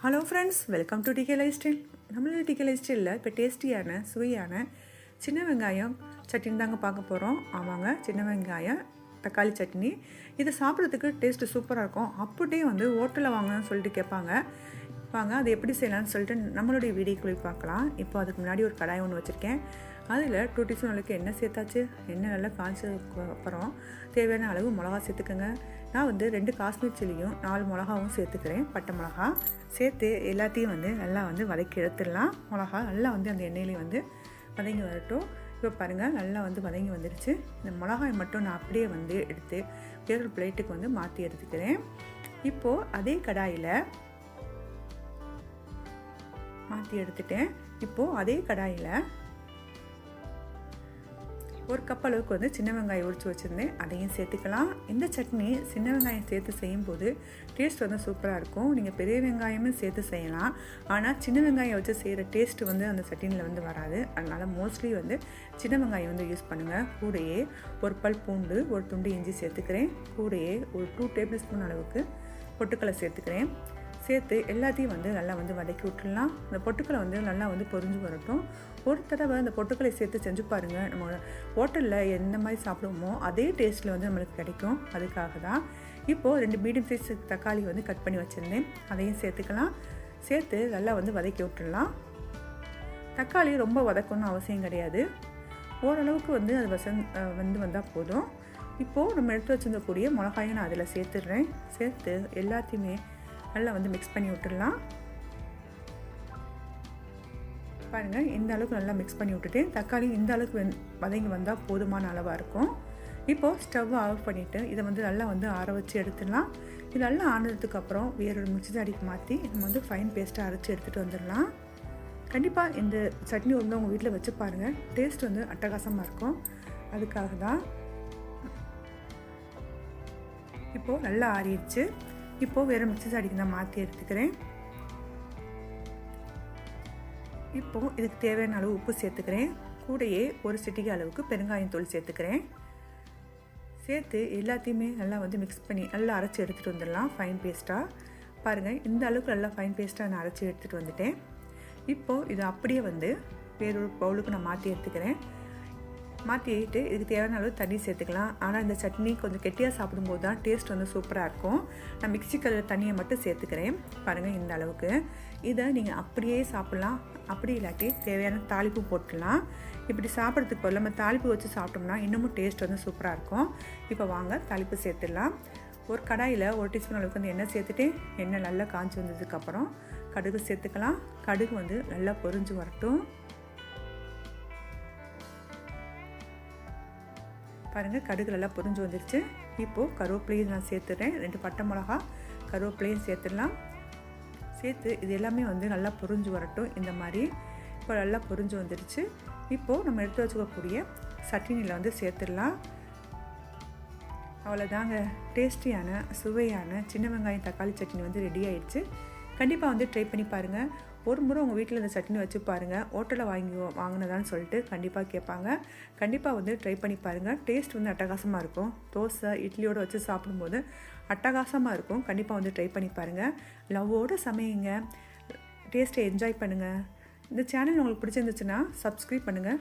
Hello friends welcome to D K lifestyle நம்மளோட D K life ஸ்டைலில் இப்போ டேஸ்டியான சுவையான சின்ன வெங்காயம் சட்னி தாங்க பார்க்க போகிறோம் ஆமாங்க சின்ன வெங்காயம் தக்காளி சட்னி. இது சாப்பிட்றதுக்கு டேஸ்ட்டு சூப்பராக இருக்கும். அப்படியே வந்து ஹோட்டலில் வாங்கன்னு சொல்லிட்டு கேட்பாங்க. வாங்க அது எப்படி செய்யலாம்னு சொல்லிட்டு நம்மளுடைய வீடியோக்குள்ளே பார்க்கலாம். இப்போ அதுக்கு முன்னாடி ஒரு கடாய் ஒன்று வச்சுருக்கேன். அதில் டூ டீஸ்பூன் அளவுக்கு எண்ணெய் சேர்த்தாச்சு எண்ணெய் நல்லா காய்ச்சதுக்கு அப்புறம் தேவையான அளவு மிளகா சேர்த்துக்கோங்க. நான் வந்து ரெண்டு காஷ்மீர் சில்லியும் நாலு மிளகாவும் சேர்த்துக்கிறேன். பட்டை மிளகா சேர்த்து எல்லாத்தையும் வந்து நல்லா வந்து வதக்கி எடுத்துடலாம். மிளகா நல்லா வந்து அந்த எண்ணெயிலே வந்து வதங்கி வரட்டும். இப்போ பாருங்கள் நல்லா வந்து வதங்கி வந்துடுச்சு இந்த மிளகாய் மட்டும் நான் அப்படியே வந்து எடுத்து வேறொரு பிளேட்டுக்கு வந்து மாற்றி எடுத்துக்கிறேன். இப்போது அதே கடாயில் மாற்றி எடுத்துட்டேன். இப்போது அதே கடாயில் ஒரு கப் அளவுக்கு வந்து சின்ன வெங்காயம் உரித்து வச்சுருந்தேன். அதையும் சேர்த்துக்கலாம். இந்த சட்னி சின்ன வெங்காயம் சேர்த்து செய்யும்போது டேஸ்ட் வந்து சூப்பராக இருக்கும். நீங்கள் பெரிய வெங்காயமும் சேர்த்து செய்யலாம். ஆனால் சின்ன வெங்காயம் வச்சு செய்கிற டேஸ்ட் வந்து அந்த சட்னியில் வந்து வராது. அதனால் மோஸ்ட்லி வந்து சின்ன வெங்காயம் வந்து யூஸ் பண்ணுங்கள் கூடையே ஒரு பல் பூண்டு ஒரு துண்டு இஞ்சி சேர்த்துக்கிறேன். கூடையே ஒரு டூ டேபிள் ஸ்பூன் அளவுக்கு பொட்டுக்கலை சேர்த்துக்கிறேன். சேர்த்து எல்லாத்தையும் வந்து நல்லா வந்து வதக்கி விட்டுடலாம். இந்த பொட்டுக்களை வந்து நல்லா வந்து பொரிஞ்சு வரட்டும். ஒரு தடவை அந்த பொட்டுக்களை சேர்த்து செஞ்சு பாருங்கள் நம்ம ஹோட்டலில் எந்த மாதிரி சாப்பிடுவோமோ அதே டேஸ்ட்டில் வந்து நம்மளுக்கு கிடைக்கும். அதுக்காக தான். இப்போது ரெண்டு மீடியம் சைஸ் தக்காளி வந்து கட் பண்ணி வச்சுருந்தேன். அதையும் சேர்த்துக்கலாம். சேர்த்து நல்லா வந்து வதக்கி விட்டுடலாம். தக்காளி ரொம்ப வதக்கணும்னு அவசியம் கிடையாது. ஓரளவுக்கு வந்து அது வசந் வந்து வந்தால் போதும். இப்போது நம்ம எடுத்து வச்சுருந்தக்கூடிய மிளகாயை நான் அதில் சேர்த்துடுறேன். சேர்த்து எல்லாத்தையுமே நல்லா வந்து மிக்ஸ் பண்ணி விட்டுடலாம். பாருங்கள் இந்த அளவுக்கு நல்லா மிக்ஸ் பண்ணி விட்டுட்டு தக்காளி இந்த அளவுக்கு வெந் வதங்கி வந்தால் போதுமான அளவாக இருக்கும். இப்போது ஸ்டவ் ஆஃப் பண்ணிவிட்டு இதை வந்து நல்லா வந்து ஆற வச்சு எடுத்துடலாம். இது நல்லா ஆனதுக்கப்புறம் வேறொரு முச்சிதாடிக்கு ஜாடிக்கு மாற்றி நம்ம வந்து ஃபைன் பேஸ்ட்டாக அரைச்சி எடுத்துகிட்டு வந்துடலாம். கண்டிப்பாக இந்த சட்னி வந்து உங்கள் வீட்டில் வச்சு பாருங்கள் டேஸ்ட் வந்து அட்டகாசமாக இருக்கும். அதுக்காக தான் இப்போது நல்லா ஆறிடுச்சு. இப்போது வேறு மிச்ச ஜாடிக்கு நான் மாற்றி எடுத்துக்கிறேன். இப்போது இதுக்கு தேவையான அளவு உப்பு சேர்த்துக்கிறேன். கூடையே ஒரு சிட்டிகை அளவுக்கு பெருங்காயம் தூள் சேர்த்துக்கிறேன். சேர்த்து எல்லாத்தையுமே நல்லா வந்து மிக்ஸ் பண்ணி நல்லா அரைச்சி எடுத்துகிட்டு வந்துடலாம் ஃபைன் பேஸ்ட்டாக பாருங்கள் இந்த அளவுக்கு நல்லா ஃபைன் பேஸ்ட்டாக நான் அரைச்சி எடுத்துகிட்டு வந்துட்டேன். இப்போது இது அப்படியே வந்து வேறொரு பவுலுக்கு நான் மாற்றி எடுத்துக்கிறேன். மாற்றிட்டு இதுக்கு தேவையான அளவு தண்ணி சேர்த்துக்கலாம். ஆனால் இந்த சட்னி கொஞ்சம் கெட்டியாக சாப்பிடும்போது தான் டேஸ்ட் வந்து சூப்பராக இருக்கும். நான் மிக்சி கலர் தண்ணியை மட்டும் சேர்த்துக்கிறேன். பாருங்கள் இந்த அளவுக்கு. இதை நீங்கள் அப்படியே சாப்பிட்லாம். அப்படி இல்லாட்டி தேவையான தாளிப்பு போட்டுடலாம். இப்படி சாப்பிட்றதுக்கு பதில் நம்ம தாளிப்பு வச்சு சாப்பிட்டோம்னா இன்னமும் டேஸ்ட் வந்து சூப்பராக இருக்கும். இப்போ வாங்க தாளிப்பு சேர்த்துடலாம். ஒரு கடாயில் ஒரு டீஸ்பூன் அளவுக்கு வந்து எண்ணெய் சேர்த்துட்டு எண்ணெய் நல்லா காஞ்சி வந்ததுக்கப்புறம் கடுகு சேர்த்துக்கலாம். கடுகு வந்து நல்லா பொரிஞ்சு வரட்டும். பாருங்கள் கடுகு நல்லா பொரிஞ்சு வந்துருச்சு. இப்போது கருவேப்பிலையும் நான் சேர்த்துறேன். ரெண்டு பட்டை மிளகா கருவேப்பிலையும் சேர்த்துடலாம். சேர்த்து இது எல்லாமே வந்து நல்லா பொரிஞ்சு வரட்டும். இந்த மாதிரி இப்போ நல்லா பொரிஞ்சு வந்துருச்சு. இப்போது நம்ம எடுத்து வச்சுக்கக்கூடிய சட்னியில் வந்து சேர்த்துடலாம். அவ்வளோதாங்க டேஸ்டியான சுவையான சின்ன வெங்காயம் தக்காளி சட்னி வந்து ரெடி ஆயிடுச்சு. கண்டிப்பாக வந்து ட்ரை பண்ணி பாருங்கள் ஒரு முறை உங்கள் வீட்டில் இந்த சட்னி வச்சு பாருங்கள் ஹோட்டலில் வாங்கி வாங்கினதான்னு சொல்லிட்டு கண்டிப்பாக கேட்பாங்க கண்டிப்பாக வந்து ட்ரை பண்ணி பாருங்கள் டேஸ்ட் வந்து அட்டகாசமாக இருக்கும். தோசை இட்லியோடு வச்சு சாப்பிடும்போது அட்டகாசமாக இருக்கும். கண்டிப்பாக வந்து ட்ரை பண்ணி பாருங்கள் லவ்வோடு சமையுங்க. டேஸ்ட்டை என்ஜாய் பண்ணுங்கள் இந்த சேனல் உங்களுக்கு பிடிச்சிருந்துச்சுன்னா சப்ஸ்கிரைப் பண்ணுங்கள்